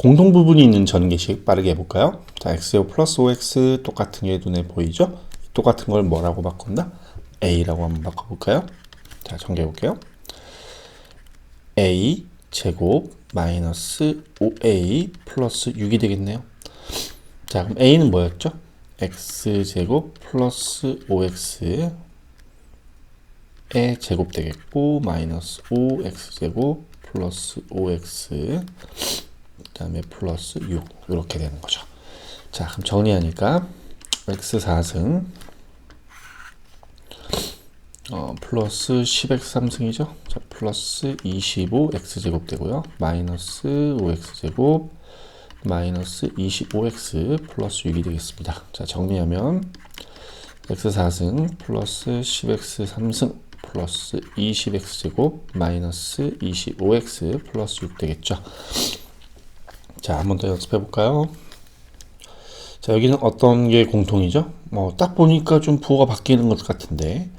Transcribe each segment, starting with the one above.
공통 부분이 있는 전개식 빠르게 해볼까요? 자, x제곱 플러스 5x 똑같은 게 눈에 보이죠? 똑같은 걸 뭐라고 바꾼다? a라고 한번 바꿔볼까요? 자, 전개해볼게요. a 제곱 마이너스 5a 플러스 6이 되겠네요. 자, 그럼 a는 뭐였죠? x제곱 플러스 5x의 제곱 되겠고 마이너스 5x제곱 플러스 5x 그 다음에 플러스 6 이렇게 되는 거죠. 자 그럼 정리하니까 x 4승 어, 플러스 10x 3승이죠. 자 플러스 25x 제곱 되고요. 마이너스 5x 제곱 마이너스 25x 플러스 6이 되겠습니다. 자 정리하면 x 4승 플러스 10x 3승 플러스 20x 제곱 마이너스 25x 플러스 6 되겠죠. 자, 한 번 더 연습해 볼까요? 자, 여기는 어떤 게 공통이죠? 뭐, 딱 보니까 좀 부호가 바뀌는 것 같은데,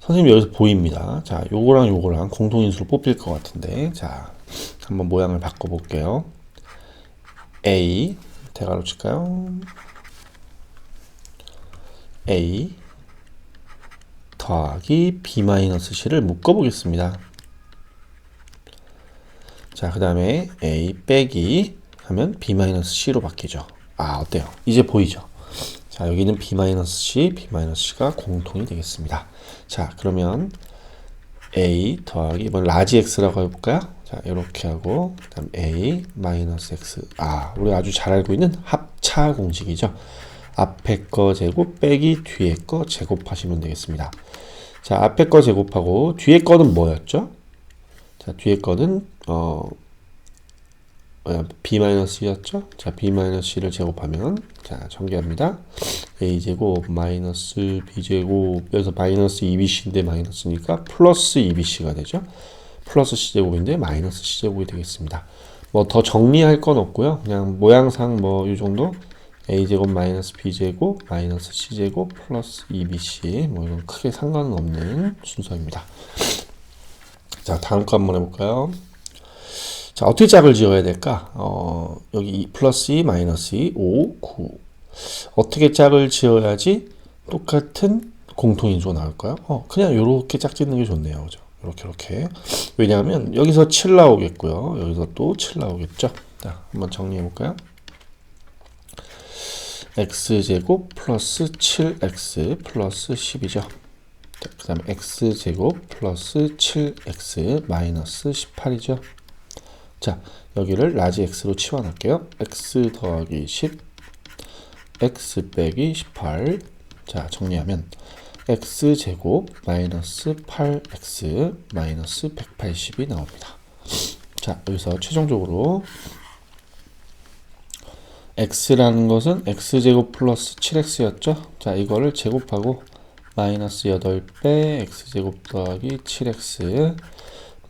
선생님 여기서 보입니다. 자, 요거랑 요거랑 공통인수로 뽑힐 것 같은데, 자, 한번 모양을 바꿔볼게요. A, 대괄호 칠까요? A, 더하기 B-C를 묶어보겠습니다. 자, 그 다음에 A 빼기 하면 B-C로 바뀌죠. 아, 어때요? 이제 보이죠? 자, 여기는 B-C, B-C가 공통이 되겠습니다. 자, 그러면 A 더하기, 이번 라지 X라고 해볼까요? 자, 이렇게 하고, 그 다음 A 마이너스 X. 아, 우리 아주 잘 알고 있는 합차 공식이죠. 앞에 거 제곱 빼기 뒤에 거 제곱하시면 되겠습니다. 자, 앞에 거 제곱하고 뒤에 거는 뭐였죠? 자, 뒤에 거는 어 b-c였죠? 자, b-c를 제곱하면 자, 전개합니다. a 제곱 마이너스 b 제곱 여기서 마이너스 2bc인데 마이너스니까 플러스 2bc가 되죠. 플러스 c 제곱인데 마이너스 c 제곱이 되겠습니다. 뭐 더 정리할 건 없고요. 그냥 모양상 뭐 이 정도 a제곱 마이너스 b제곱 마이너스 c제곱 플러스 2bc 뭐 이건 크게 상관은 없는 순서입니다. 자 다음 거 한번 해볼까요? 자 어떻게 짝을 지어야 될까? 어, 여기 2 플러스 2 마이너스 2 5 9 어떻게 짝을 지어야지 똑같은 공통인수가 나올까요? 어, 그냥 이렇게 짝 짓는 게 좋네요. 그죠? 이렇게 이렇게 왜냐하면 여기서 7 나오겠고요. 여기서 또 7 나오겠죠. 자 한번 정리해 볼까요? x제곱 플러스 7x 플러스 10이죠. 그 다음에 x제곱 플러스 7x 마이너스 18이죠. 자, 여기를 라지 x로 치환할게요. x 더하기 10, x 빼기 18. 자, 정리하면 x제곱 마이너스 8x 마이너스 180이 나옵니다. 자, 여기서 최종적으로 x라는 것은 x제곱 플러스 7x였죠? 자, 이거를 제곱하고 마이너스 8배 x제곱 더하기 7x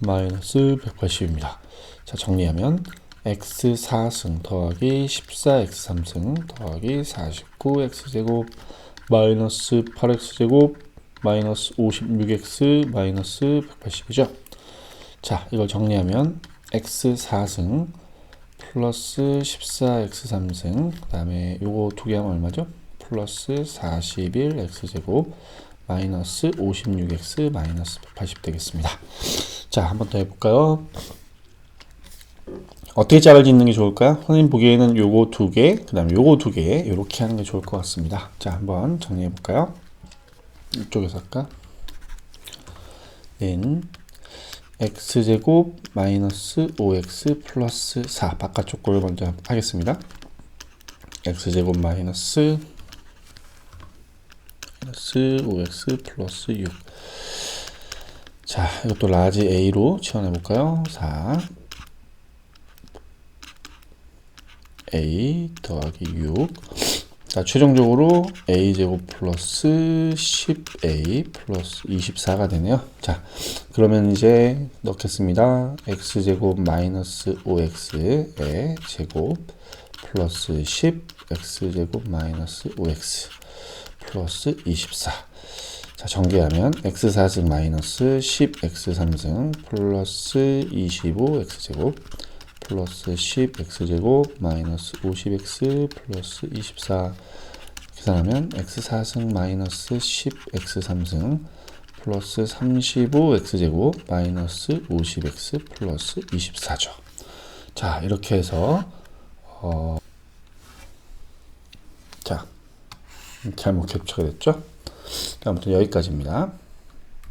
마이너스 180입니다. 자, 정리하면 x 4승 더하기 14x 3승 더하기 49 x제곱 마이너스 8x제곱 마이너스 56x 마이너스 180이죠. 자, 이걸 정리하면 x 4승 플러스 14x3승 그 다음에 요거 두 개 하면 얼마죠? 플러스 41x제곱 마이너스 56x 마이너스 180 되겠습니다. 자, 한 번 더 해볼까요? 어떻게 짝을 짓는 게 좋을까요? 선생님 보기에는 요거 두 개, 그 다음에 요거 두 개, 이렇게 하는 게 좋을 것 같습니다. 자, 한번 정리해 볼까요? 이쪽에서 할까? n x제곱 마이너스 5x 플러스 4 바깥쪽 거를 먼저 하겠습니다. x제곱 마이너스 마이너스 5x 플러스 6 자, 이것도 라지 a로 치환해 볼까요? 4 a 더하기 6 자, 최종적으로 a제곱 플러스 10a 플러스 24가 되네요. 자, 그러면 이제 넣겠습니다. x제곱 마이너스 5x의 제곱 플러스 10 x제곱 마이너스 5x 플러스 24 자, 전개하면 x4승 마이너스 10 x3승 플러스 25 x제곱 플러스 10x제곱 마이너스 50x 플러스 24 계산하면 x4승 마이너스 10x3승 플러스 35x제곱 마이너스 50x 플러스 24죠. 자 이렇게 해서 어, 자 잘못 캡처가 됐죠. 아무튼 여기까지입니다.